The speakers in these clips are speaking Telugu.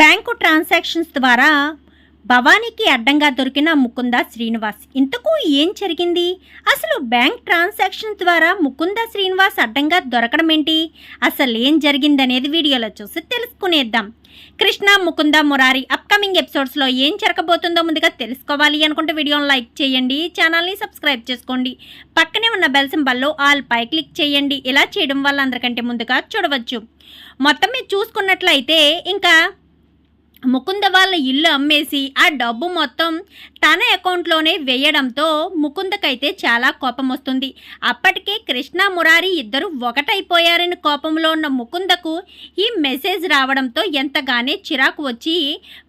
బ్యాంకు ట్రాన్సాక్షన్స్ ద్వారా భవానీకి అడ్డంగా దొరికిన ముకుంద శ్రీనివాస్. ఇంతకు ఏం జరిగింది? అసలు బ్యాంక్ ట్రాన్సాక్షన్ ద్వారా ముకుంద శ్రీనివాస్ అడ్డంగా దొరకడం ఏంటి? అసలు ఏం జరిగిందనేది వీడియోలో చూసి తెలుసుకునేద్దాం. కృష్ణ ముకుంద మురారి అప్కమింగ్ ఎపిసోడ్స్లో ఏం జరగబోతుందో ముందుగా తెలుసుకోవాలి అనుకుంటే వీడియోని లైక్ చేయండి ఛానల్ని సబ్స్క్రైబ్ చేసుకోండి. పక్కనే ఉన్న బెల్ సింబల్లో ఆల్ పై క్లిక్ చేయండి. ఇలా చేయడం వల్ల అందరికంటే ముందుగా చూడవచ్చు. మొత్తం మీరు చూసుకున్నట్లయితే ఇంకా ముకుంద వాళ్ళ ఇల్లు అమ్మేసి ఆ డబ్బు మొత్తం తన అకౌంట్లోనే వేయడంతో ముకుందకైతే చాలా కోపం వస్తుంది. అప్పటికే కృష్ణ మురారి ఇద్దరు ఒకటైపోయారని కోపంలో ఉన్న ముకుందకు ఈ మెసేజ్ రావడంతో ఎంతగానే చిరాకు వచ్చి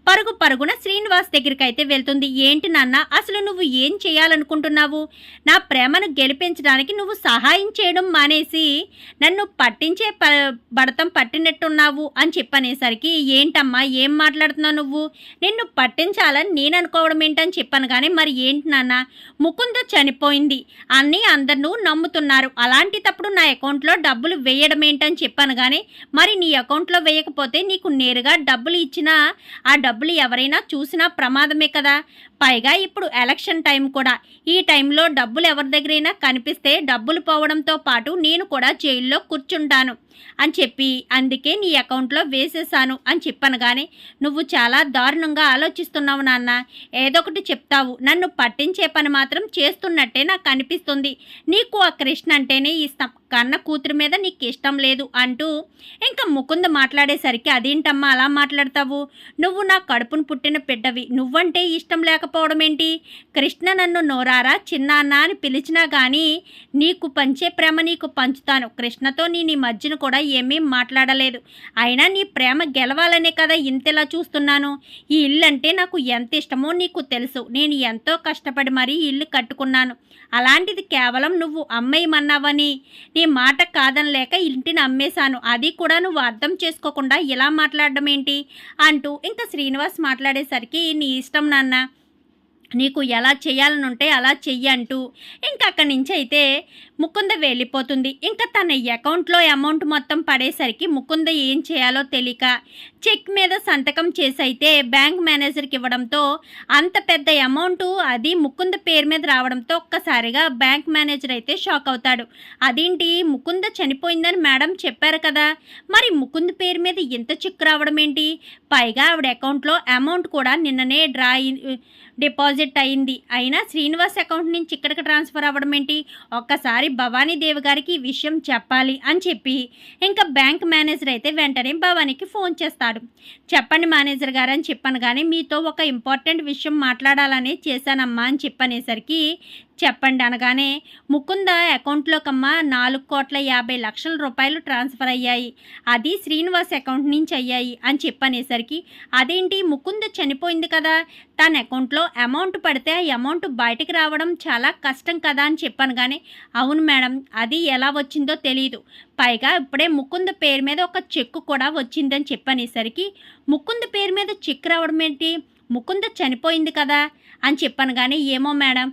పరుగు పరుగున శ్రీనివాస్ దగ్గరికి అయితే వెళ్తుంది. ఏంటి నాన్న అసలు నువ్వు ఏం చేయాలనుకుంటున్నావు? నా ప్రేమను గెలిపించడానికి నువ్వు సహాయం చేయడం మానేసి నన్ను పట్టించే ప బడతం పట్టినట్టున్నావు అని చెప్పనేసరికి ఏంటమ్మా ఏం మాట్లాడుతున్నావు నువ్వు? నిన్ను పట్టించాలని నేను అనుకోవడం ఏంటని చెప్పి కానీ మరి ఏంటి నాన్న? ముకుంద చనిపోయింది. అని అందరూ నమ్ముతున్నారు. అలాంటి తప్పుడు నా అకౌంట్లో డబ్బులు వేయడం ఏంటని చెప్పాను కానీ మరి నీ అకౌంట్లో వేయకపోతే నీకు నేరుగా డబ్బులు ఇచ్చినా ఆ డబ్బులు ఎవరైనా చూసినా ప్రమాదమే కదా. పైగా ఇప్పుడు ఎలక్షన్ టైం కూడా. ఈ టైంలో డబ్బులు ఎవరి దగ్గరైనా కనిపిస్తే డబ్బులు పోవడంతో పాటు నేను కూడా జైల్లో కూర్చుంటాను అని చెప్పి అందుకే నీ అకౌంట్లో వేసేసాను అని చెప్పాను కానీ నువ్వు చాలా దారుణంగా ఆలోచిస్తున్నావు నాన్న. ఏదో ఒకటి చెప్తావు. నన్ను పట్టించే పని మాత్రం చేస్తున్నట్టే నాకు అనిపిస్తుంది. నీకు ఆ కృష్ణ అంటేనే ఇష్టం. కన్న కూతురు మీద నీకు ఇష్టం లేదు అంటూ ఇంకా ముకుంద మాట్లాడేసరికి అదేంటమ్మా అలా మాట్లాడతావు? నువ్వు నా కడుపును పుట్టిన బిడ్డవి. నువ్వంటే ఇష్టం లేక లేకపోవడం ఏంటి కృష్ణ నన్ను నోరారా చిన్నాన్న అని పిలిచినా కానీ నీకు పంచే ప్రేమ నీకు పంచుతాను. కృష్ణతో నేను ఈ మధ్యన కూడా ఏమీ మాట్లాడలేదు. అయినా నీ ప్రేమ గెలవాలనే కదా ఇంతలా చూస్తున్నాను. ఈ ఇల్లు అంటే నాకు ఎంత ఇష్టమో నీకు తెలుసు. నేను ఎంతో కష్టపడి మరీ ఇల్లు కట్టుకున్నాను. అలాంటిది కేవలం నువ్వు అమ్మేయమన్నావని. నీ మాట కాదనలేక ఇంటిని అమ్మేశాను అది కూడా నువ్వు అర్థం చేసుకోకుండా ఇలా మాట్లాడడం ఏంటి అంటూ ఇంకా శ్రీనివాస్ మాట్లాడేసరికి నీ ఇష్టం నాన్న. నీకు ఎలా చేయాలని ఉంటే అలా చెయ్యి అంటూ ఇంకా అక్కడి నుంచి అయితే ముకుంద వెళ్ళిపోతుంది. ఇంకా తన అకౌంట్లో అమౌంట్ మొత్తం పడేసరికి ముకుంద ఏం చేయాలో తెలియక చెక్ మీద సంతకం చేసి అయితే బ్యాంక్ మేనేజర్కి ఇవ్వడంతో అంత పెద్ద అమౌంట్ అది ముకుంద పేరు మీద రావడంతో ఒక్కసారిగా బ్యాంక్ మేనేజర్ అయితే షాక్ అవుతాడు. అదేంటి? ముకుంద చనిపోయిందని మేడం చెప్పారు కదా. మరి ముకుంద పేరు మీద ఇంత చెక్ రావడం ఏంటి పైగా ఆవిడ అకౌంట్లో అమౌంట్ కూడా నిన్ననే డ్రా డిపాజిట్ అయింది. అయినా శ్రీనివాస్ అకౌంట్ నుంచి ఇక్కడికి ట్రాన్స్ఫర్ అవ్వడం ఏంటి? ఒక్కసారి భవానీదేవి గారికి ఈ విషయం చెప్పాలి అని చెప్పి ఇంకా బ్యాంక్ మేనేజర్ అయితే వెంటనే భవానీకి ఫోన్ చేస్తాడు. చెప్పండి మేనేజర్ గారు అని చెప్పాను కానీ మీతో ఒక ఇంపార్టెంట్ విషయం మాట్లాడాలని చేశానమ్మా అని చెప్పనేసరికి చెప్పండి అనగానే ముకుంద అకౌంట్లోకమ్మా నాలుగు కోట్ల యాభై లక్షల రూపాయలు ట్రాన్స్ఫర్ అయ్యాయి. అది శ్రీనివాస్ అకౌంట్ నుంచి అయ్యాయి అని చెప్పనేసరికి అదేంటి ముకుంద చనిపోయింది కదా? తన అకౌంట్లో అమౌంట్ పడితే ఆ అమౌంట్ బయటకు రావడం చాలా కష్టం కదా? అని చెప్పాను కానీ అవును మేడం అది ఎలా వచ్చిందో తెలియదు పైగా ఇప్పుడే ముకుంద పేరు మీద ఒక చెక్కు కూడా వచ్చిందని చెప్పనేసరికి ముకుంద పేరు మీద చెక్ రావడం ఏంటి? ముకుంద చనిపోయింది కదా? అని చెప్పాను కానీ ఏమో మేడం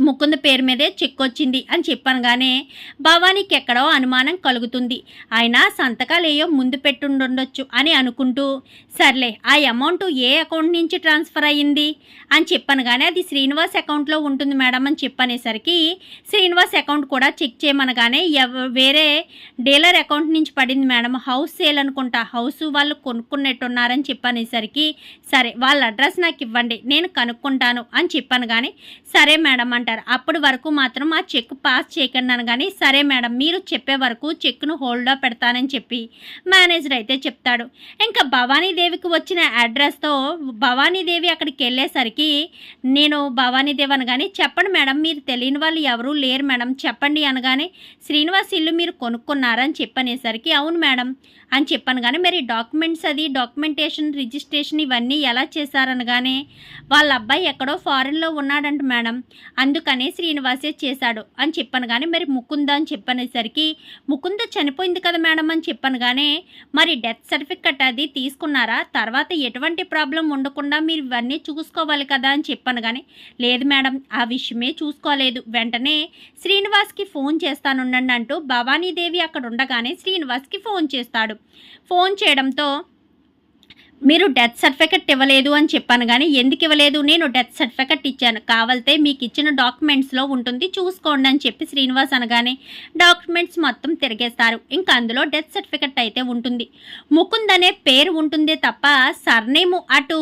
ముకుంద పేరు మీదే చెక్ వచ్చింది అని చెప్పనగానే భవానీకి ఎక్కడో అనుమానం కలుగుతుంది. ఆయన సంతకాలు ఏయో ముందు పెట్టుండొచ్చు అని అనుకుంటూ సర్లే ఆ అమౌంట్ ఏ అకౌంట్ నుంచి ట్రాన్స్ఫర్ అయ్యింది? అని చెప్పనగానే అది శ్రీనివాస్ అకౌంట్లో ఉంటుంది మేడం అని చెప్పనేసరికి శ్రీనివాస్ అకౌంట్ కూడా చెక్ చేయమనగానే వేరే డీలర్ అకౌంట్ నుంచి పడింది మేడం. హౌస్ సేల్ అనుకుంటా హౌస్ వాళ్ళు కొనుక్కున్నట్టున్నారని చెప్పనేసరికి సరే వాళ్ళ అడ్రస్ నాకు ఇవ్వండి నేను కనుక్కుంటాను అని చెప్పాను కానీ సరే మేడం అంటారు అప్పటి వరకు మాత్రం ఆ చెక్ పాస్ చేయకండి అనగానే సరే మేడం మీరు చెప్పే వరకు చెక్ను హోల్డ్లో పెడతానని చెప్పి మేనేజర్ అయితే చెప్తాడు. ఇంకా భవానీదేవికి వచ్చిన అడ్రస్తో భవానీదేవి అక్కడికి వెళ్ళేసరికి నేను భవానీదేవి అనగానే చెప్పండి మేడం మీరు తెలియని వాళ్ళు ఎవరూ లేరు మేడం చెప్పండి అనగానే శ్రీనివాస్ ఇల్లు మీరు కొనుక్కున్నారని చెప్పనేసరికి అవును మేడం అని చెప్పాను. కానీ మరి డాక్యుమెంట్స్ అది డాక్యుమెంటేషన్ రిజిస్ట్రేషన్ ఇవన్నీ ఎలా చేశారనగానే వాళ్ళ అబ్బాయి ఎక్కడో ఫారెన్లో ఉన్నాడంట మేడం. అందుకనే శ్రీనివాసే చేశాడు అని చెప్పాను. కానీ మరి ముకుంద అని చెప్పనేసరికి ముకుంద చనిపోయింది కదా మేడం అని చెప్పాను కానీ మరి డెత్ సర్టిఫికెట్ అది తీసుకున్నారా? తర్వాత ఎటువంటి ప్రాబ్లం ఉండకుండా మీరు ఇవన్నీ చూసుకోవాలి కదా అని చెప్పాను కానీ లేదు మేడం ఆ విషయమే చూసుకోలేదు. వెంటనే శ్రీనివాస్కి ఫోన్ చేస్తానుండండి అంటూ భవానీదేవి అక్కడ ఉండగానే శ్రీనివాస్కి ఫోన్ చేస్తాడు. ఫోన్ చేయడంతో మీరు డెత్ సర్టిఫికెట్ ఇవ్వలేదు అని చెప్పాను కానీ ఎందుకు ఇవ్వలేదు? నేను డెత్ సర్టిఫికెట్ ఇచ్చాను. కావాలితే మీకు ఇచ్చిన డాక్యుమెంట్స్లో ఉంటుంది. చూసుకోండి అని చెప్పి శ్రీనివాస్ అనగానే డాక్యుమెంట్స్ మొత్తం తిరిగేస్తారు. ఇంకా అందులో డెత్ సర్టిఫికెట్ అయితే ఉంటుంది. ముకుంద్ అనే పేరు ఉంటుందే తప్ప సర్నేము అటు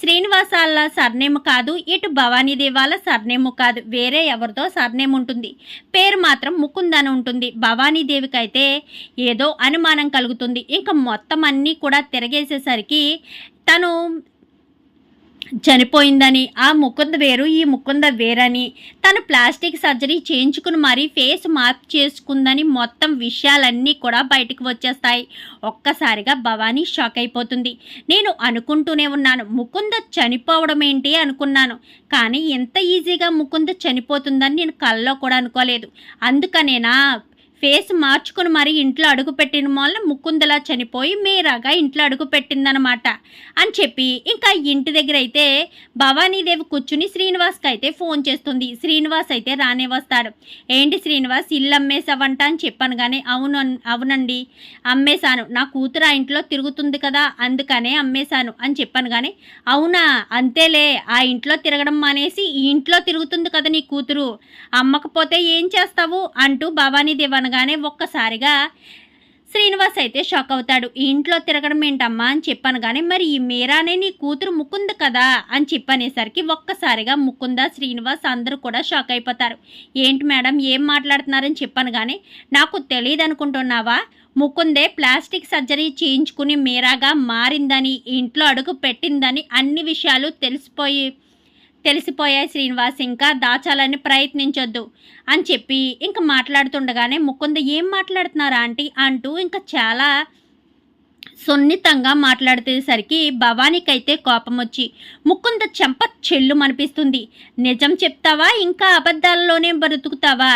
శ్రీనివాస్ వాళ్ళ సర్నేము కాదు ఇటు భవానీదేవి వాళ్ళ సర్నేము కాదు. వేరే ఎవరిదో సర్నేమ్ ఉంటుంది. పేరు మాత్రం ముకుంద్ అని ఉంటుంది. భవానీదేవికి అయితే ఏదో అనుమానం కలుగుతుంది. ఇంకా మొత్తం అన్నీ కూడా తిరగేసేసరికి తను చనిపోయిందని ఆ ముకుంద వేరు ఈ ముకుంద వేరని తను ప్లాస్టిక్ సర్జరీ చేయించుకుని మరీ ఫేస్ మార్ప్ చేసుకుందని మొత్తం విషయాలన్నీ కూడా బయటకు వచ్చేస్తాయి. ఒక్కసారిగా భవానీ షాక్ అయిపోతుంది. నేను అనుకుంటూనే ఉన్నాను ముకుంద చనిపోవడం ఏంటి అనుకున్నాను. కానీ ఎంత ఈజీగా ముకుంద చనిపోతుందని నేను కల్లో కూడా అనుకోలేదు. అందుకనేనా? ఫేస్ మార్చుకుని మరి ఇంట్లో అడుగు పెట్టిన వల్ల ముకుందలా చనిపోయి మీరాగా ఇంట్లో అడుగుపెట్టిందనమాట అని చెప్పి ఇంకా ఇంటి దగ్గర అయితే భవానీదేవి కూర్చుని శ్రీనివాస్కి అయితే ఫోన్ చేస్తుంది. శ్రీనివాస్ అయితే రానే వస్తాడు. ఏంటి శ్రీనివాస్ ఇల్లు అమ్మేసావంట అని చెప్పాను కానీ అవును అవునండి. అమ్మేశాను. నా కూతురు ఆ ఇంట్లో తిరుగుతుంది కదా అందుకనే అమ్మేశాను అని చెప్పాను కానీ అవునా? అంతేలే ఆ ఇంట్లో తిరగడం మానేసి ఈ ఇంట్లో తిరుగుతుంది కదా నీ కూతురు. అమ్మకపోతే ఏం చేస్తావు? అంటూ భవానీదేవి అనగానే ఒక్కసారిగా శ్రీనివాస్ అయితే షాక్ అవుతాడు. ఈ ఇంట్లో తిరగడం ఏంటమ్మా? అని చెప్పాను కానీ మరి ఈ మీరానే నీ కూతురు ముకుంద కదా? అని చెప్పనేసరికి ఒక్కసారిగా ముకుంద శ్రీనివాస్ అందరూ కూడా షాక్ అయిపోతారు. ఏంటి మేడం ఏం మాట్లాడుతున్నారని చెప్పాను కానీ నాకు తెలియదు అనుకుంటున్నావా ముకుందే ప్లాస్టిక్ సర్జరీ చేయించుకుని మీరాగా మారిందని ఇంట్లో అడుగు పెట్టిందని అన్ని విషయాలు తెలిసిపోయి తెలిసిపోయాయి శ్రీనివాస్ ఇంకా దాచాలని ప్రయత్నించొద్దు అని చెప్పి ఇంకా మాట్లాడుతుండగానే ముకుంద ఏం మాట్లాడుతున్నారా ఆంటీ? అంటూ ఇంకా చాలా సున్నితంగా మాట్లాడేసరికి భవానీకైతే కోపం వచ్చి ముకుంద చెంప చెల్లు మనిపిస్తుంది నిజం చెప్తావా? ఇంకా అబద్ధాలలోనే బ్రతుకుతావా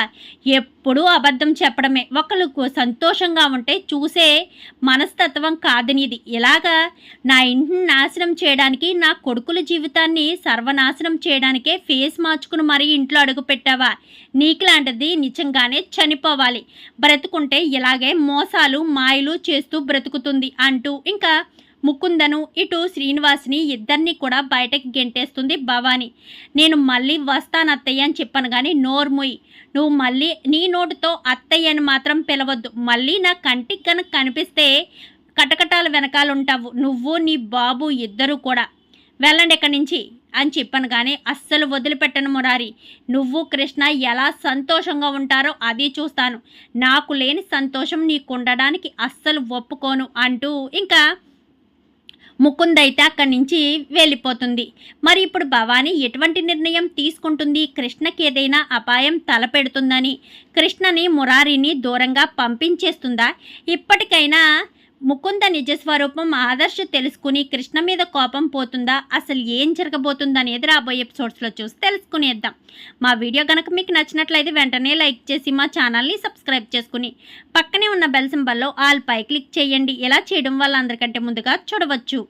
ఎప్పుడూ అబద్ధం చెప్పడమే. ఒకళ్ళకు సంతోషంగా ఉంటే చూసే మనస్తత్వం కాదనిది. ఇలాగా నా ఇంటిని నాశనం చేయడానికి నా కొడుకుల జీవితాన్ని సర్వనాశనం చేయడానికే ఫేస్ మార్చుకుని మరీ ఇంట్లో అడుగు పెట్టావా? నీకులాంటిది నిజంగానే చనిపోవాలి. బ్రతుకుంటే ఇలాగే మోసాలు మాయలు చేస్తూ బ్రతుకుతుంది. అంటూ ఇంకా ముకుందను ఇటు శ్రీనివాస్ని ఇద్దరిని కూడా బయటకి గెంటేస్తుంది భవాని. నేను మళ్ళీ వస్తాను అత్తయ్య అని చెప్పాను కానీ నోర్ముయ్ నువ్వు మళ్ళీ నీ నోటితో అత్తయ్య అని మాత్రం పిలవద్దు. మళ్ళీ నా కంటికి కనుక కనిపిస్తే కటకటాల వెనకాల ఉంటావు. నువ్వు నీ బాబు ఇద్దరు కూడా. వెళ్ళండి ఇక్కడి నుంచి. అని చెప్పాను కానీ అస్సలు వదిలిపెట్టను మురారి. నువ్వు కృష్ణ ఎలా సంతోషంగా ఉంటారో అది చూస్తాను. నాకు లేని సంతోషం నీకు ఉండడానికి అస్సలు ఒప్పుకోను అంటూ ఇంకా ముకుంద్ అయితే అక్కడి నుంచి వెళ్ళిపోతుంది. మరి ఇప్పుడు భవానీ ఎటువంటి నిర్ణయం తీసుకుంటుంది? కృష్ణకి ఏదైనా అపాయం తలపెడుతుందని కృష్ణని మురారిని దూరంగా పంపించేస్తుందా? ఇప్పటికైనా ముకుంద నిజస్వరూపం ఆదర్శ తెలుసుకుని కృష్ణ మీద కోపం పోతుందా? అసలు ఏం జరగబోతుందా అనేది రాబోయే ఎపిసోడ్స్లో చూసి తెలుసుకునేద్దాం. మా వీడియో కనుక మీకు నచ్చినట్లయితే వెంటనే లైక్ చేసి మా ఛానల్ని సబ్స్క్రైబ్ చేసుకుని పక్కనే ఉన్న బెల్ సింబల్లో ఆల్ పై క్లిక్ చేయండి. ఇలా చేయడం వల్ల అందరికంటే ముందుగా చూడవచ్చు.